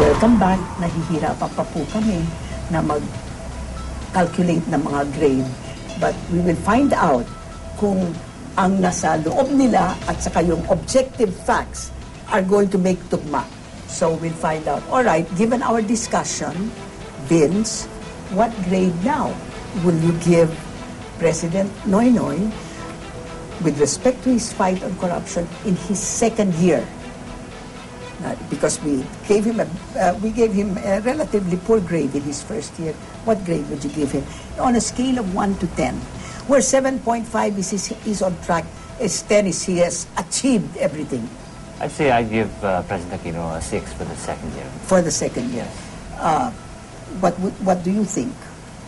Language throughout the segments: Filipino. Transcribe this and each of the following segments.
welcome back. Nahihirapan pa po kami na mag-calculate ng mga grade. But we will find out kung ang nasa loob nila at saka yung objective facts are going to make tugma. So we'll find out. All right, given our discussion, Vince, what grade now will you give President Noynoy with respect to his fight on corruption in his second year? Uh, because we gave him a uh, we gave him a relatively poor grade in his first year. What grade would you give him on a scale of one to ten? Where seven point five is is, is on track, is ten is he has achieved everything I'd say I'd give uh, President Aquino a 6 for the second year. for the second year. Uh, what what do you think?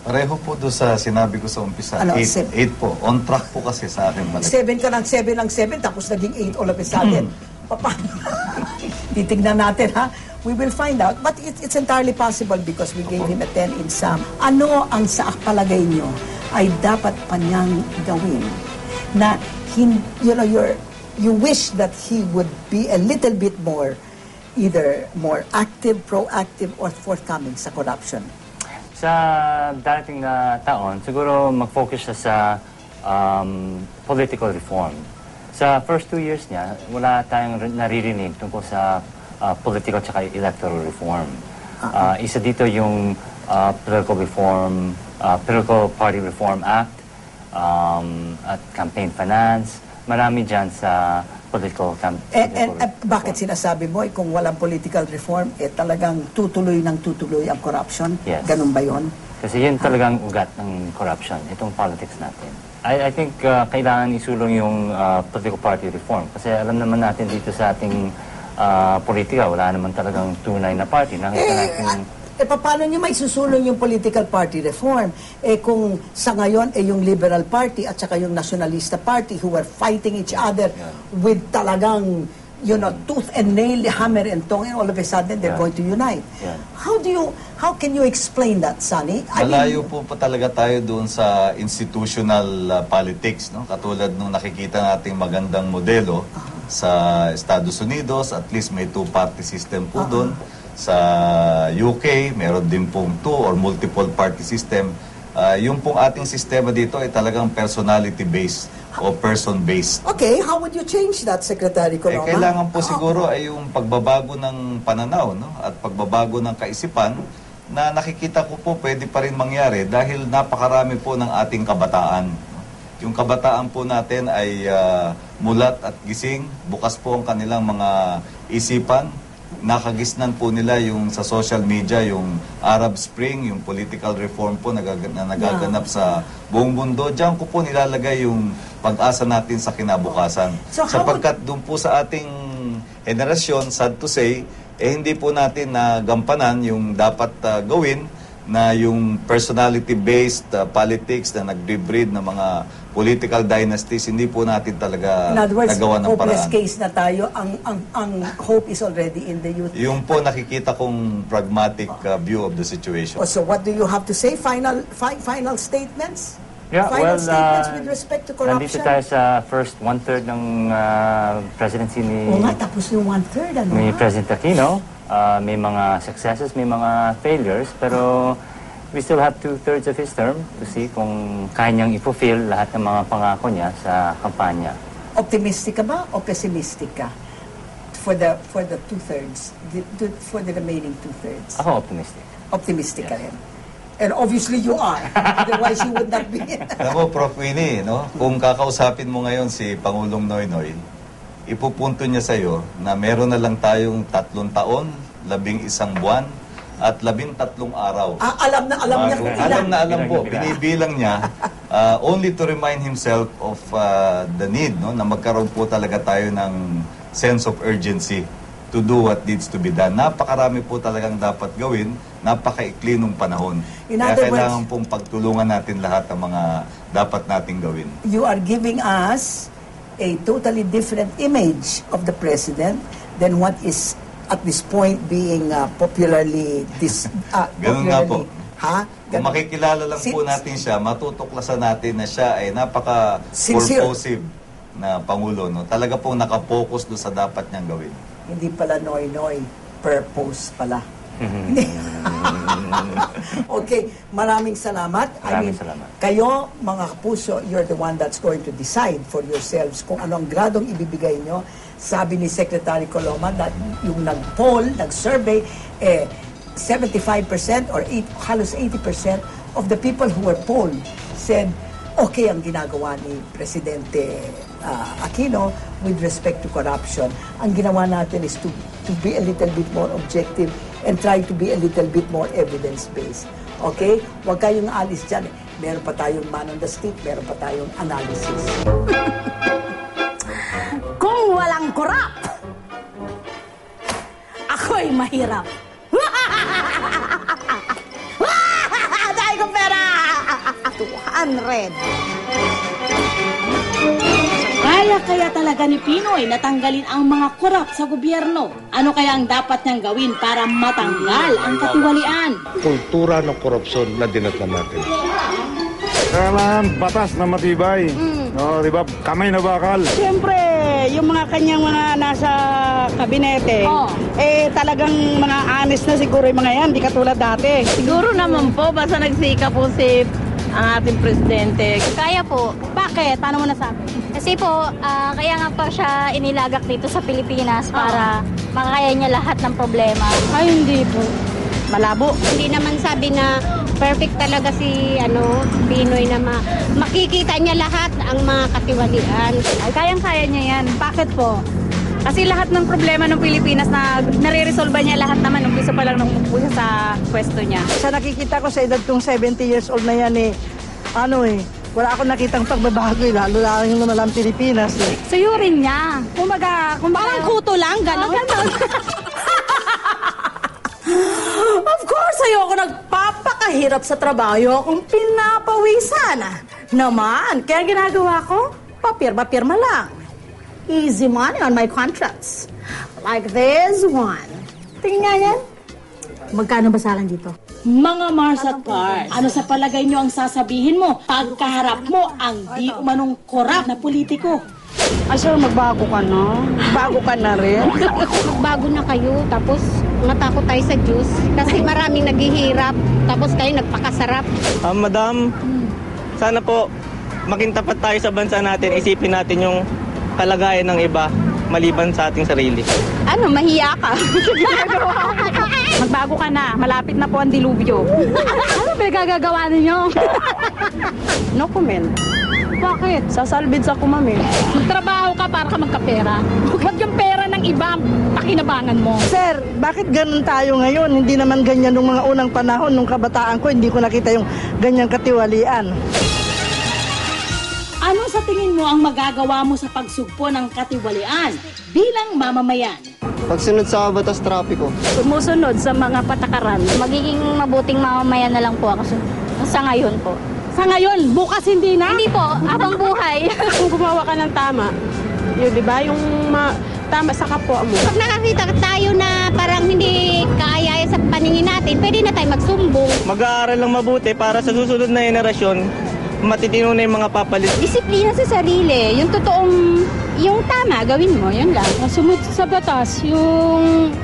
Pareho po doon sa sinabi ko sa umpisa. Ano, 8 sep- po. On track po kasi sa akin malaki. Seven ka ng seven ng seven, tapos naging eight all of a sudden. Paano? Titignan natin, ha? We will find out. But it, it's entirely possible because we gave him a 10 in sum. Ano ang sa palagay nyo ay dapat pa niyang gawin na hin, you know, you're, you wish that he would be a little bit more either more active, proactive, or forthcoming sa corruption. Sa darating na taon, siguro mag-focus siya sa um, political reform. Sa first two years niya, wala tayong ri- naririnig tungkol sa uh, political tsaka electoral reform. Uh, isa dito yung uh, political reform, uh, political party reform act, um, at campaign finance. Marami dyan sa political cam- Eh, eh, political eh, bakit sinasabi mo eh, kung walang political reform, eh talagang tutuloy ng tutuloy ang corruption? Yes. Ganun ba yon? Kasi yun talagang ugat ng corruption, itong politics natin. I, I think uh, kailangan isulong yung uh, political party reform. Kasi alam naman natin dito sa ating uh, politika, wala naman talagang tunay na party. Nakita natin... Eh, pa- paano nyo may susulong yung political party reform? Eh, kung sa ngayon, eh, yung Liberal Party at saka yung Nationalista Party who were fighting each other with talagang, you know, tooth and nail, hammer and tongue, and all of a sudden they're Yeah. going to unite. Yeah. How do you, how can you explain that, Sonny? I mean, Malayo po pa talaga tayo doon sa institutional uh, politics, no? Katulad nung nakikita nating magandang modelo sa Estados Unidos, at least may two-party system po doon. Sa UK, meron din pong two or multiple party system. Uh, yung pong ating sistema dito ay talagang personality-based o person-based. Okay, how would you change that, Secretary Eh, Coloma? kailangan po Ah, siguro ay yung pagbabago ng pananaw no? at pagbabago ng kaisipan na nakikita ko po pwede pa rin mangyari dahil napakarami po ng ating kabataan. Yung kabataan po natin ay ah, mulat at gising, bukas po ang kanilang mga isipan. Nakagisnan po nila yung sa social media, yung Arab Spring, yung political reform po nagag- na nagaganap sa buong mundo. Diyan ko po nilalagay yung pag-asa natin sa kinabukasan. So Sapagkat doon po sa ating henerasyon, sad to say, eh hindi po natin nagampanan yung dapat ah, gawin na yung personality-based ah, politics na nagbe-breed ng mga political dynasties, hindi po natin talaga In other words, nagawa ng hopeless paraan. case na tayo. Ang, ang, ang hope is already in the youth. Yung po nakikita kong pragmatic ah, view of the situation. Oh, so what do you have to say? Final fi- final statements? Yeah, final well, statements uh, with respect to Nandito corruption? tayo sa first one-third ng uh, presidency ni, Oo nga, tapos yung one-third, ano ni ha? President Aquino. Uh, may mga successes, may mga failures, pero we still have two-thirds of his term to see kung kaya niyang i-fulfill lahat ng mga pangako niya sa kampanya. Optimistic ka ba o pessimistic ka? For the for the two-thirds, the, the- for the remaining two-thirds. Ako optimistic. Optimistic ka rin. And obviously you are. Otherwise you would not be. Mo, Prof. Winnie, no? kung kakausapin mo ngayon si Pangulong Noynoy, ipupunto niya sa'yo na meron na lang tayong tatlong taon, labing isang buwan, at labing tatlong araw. ah, alam na alam niya kung alam ilan. na alam po, Bilang- binibilang niya uh, only to remind himself of uh, the need no, na magkaroon po talaga tayo ng sense of urgency to do what needs to be done. Napakarami po talagang dapat gawin, napakaikli nung panahon. In Kaya other words- kailangan pong pagtulungan natin lahat ng mga dapat nating gawin. you are giving us a totally different image of the president than what is at this point being uh, popularly dis uh, Ganun nga po. popularly- Ha? Kung Ganun. makikilala lang po Sin- natin siya, matutuklasan natin na siya ay Sincere. napaka-purposive na Pangulo. No? Talaga pong nakapokus doon sa dapat niyang gawin. Hindi pala noy-noy. Purpose pala. okay, maraming salamat. Maraming salamat. Kayo, mga kapuso, you're the one that's going to decide for yourselves kung anong gradong ibibigay nyo. Sabi ni Secretary Coloma na yung nag-poll, nag-survey, eh, 75% or eight, halos 80% of the people who were polled said okay ang ginagawa ni Presidente ah, Aquino with respect to corruption. Ang ginawa natin is to, to be a little bit more objective and try to be a little bit more evidence-based. Okay? Huwag kayong alis dyan. Meron pa tayong man on the street, meron pa tayong analysis. Kung walang korap, ako'y mahirap. 200. Kaya kaya talaga ni Pinoy natanggalin ang mga korap sa gobyerno? Ano kaya ang dapat niyang gawin para matanggal ang katiwalian? kultura ng korupsyon na dinatnan natin. Kailangan batas na matibay. No, di ba? Kamay na bakal. Siyempre, yung mga kanyang mga nasa kabinete, Oh. eh talagang mga honest na siguro yung mga yan, di katulad dati. Siguro naman po, basta nagsika po si ang ating presidente. Kaya po. Bakit? Paano mo nasabi? Kasi po, ah, kaya nga po siya inilagak dito sa Pilipinas para makakaya niya lahat ng problema. Ay, hindi po. Malabo. Hindi naman sabi na perfect talaga si ano Pinoy na ma- makikita niya lahat ang mga katiwalian. Ay, kayang-kaya niya yan. Bakit po? Kasi lahat ng problema ng Pilipinas na nare-resolve niya lahat naman nung piso pa lang nung umupo siya sa pwesto niya. Sa nakikita ko sa edad kong 70 years old na yan eh, ano eh, wala akong nakitang pagbabago eh, lalo lang yung naman Pilipinas eh. Suyurin niya. Kumaga, kumaga. Parang kuto lang, gano'n? Of course, ayoko nagpapakahirap sa trabaho. Ayokong pinapawisan. Naman, kaya ginagawa ko, papirma-pirma lang. Easy money on my contracts. Like this one. Tingnan nga yan. Magkano ba salang dito? Mga Mars at Cars, ano sa palagay niyo ang sasabihin mo pagkaharap mo ang di umanong korap na politiko? Ay, sir, magbago ka na. Bago ka na rin. Bago na kayo, tapos matakot tayo sa Diyos. Kasi maraming naghihirap, tapos kayo nagpakasarap. Ah, madam, sana po maging tapat tayo sa bansa natin. Isipin natin yung kalagayan ng iba maliban sa ating sarili. Ano, mahiya ka. Magbago ka na. Malapit na po ang dilubyo. ano ba gagagawa ninyo? No comment. Bakit? Sasalbid sa kumami. Magtrabaho ka para ka magkapera. Huwag yung pera ng iba pakinabangan mo. Sir, bakit ganun tayo ngayon? Hindi naman ganyan nung mga unang panahon, nung kabataan ko, hindi ko nakita yung ganyang katiwalian. Tingin mo ang magagawa mo sa pagsugpo ng katiwalian bilang mamamayan? Pagsunod sa batas trapiko. Sumusunod sa mga patakaran. Magiging mabuting mamamayan na lang po ako sa ngayon po. Sa ngayon, bukas hindi na. Hindi po, habang buhay. Kung gumawa ka ng tama, yun, di ba? Yung ma- tama sa kapwa mo. Pag nakakita tayo na parang hindi kaaya sa paningin natin, pwede na tayo magsumbong. Mag-aaral lang mabuti para sa susunod na henerasyon, matitino na yung mga papalit. Disiplina sa sarili, yung totoong, yung tama, gawin mo, yun lang. Sumunod sa batas, yung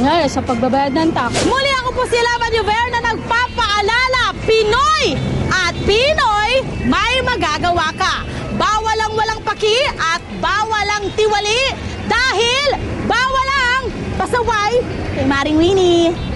nga, sa pagbabayad ng tax. Muli ako po si Laban Yuver na nagpapaalala, Pinoy at Pinoy may magagawa ka. Bawal ang walang paki at bawal ang tiwali dahil bawal ang pasaway kay Maring Winnie.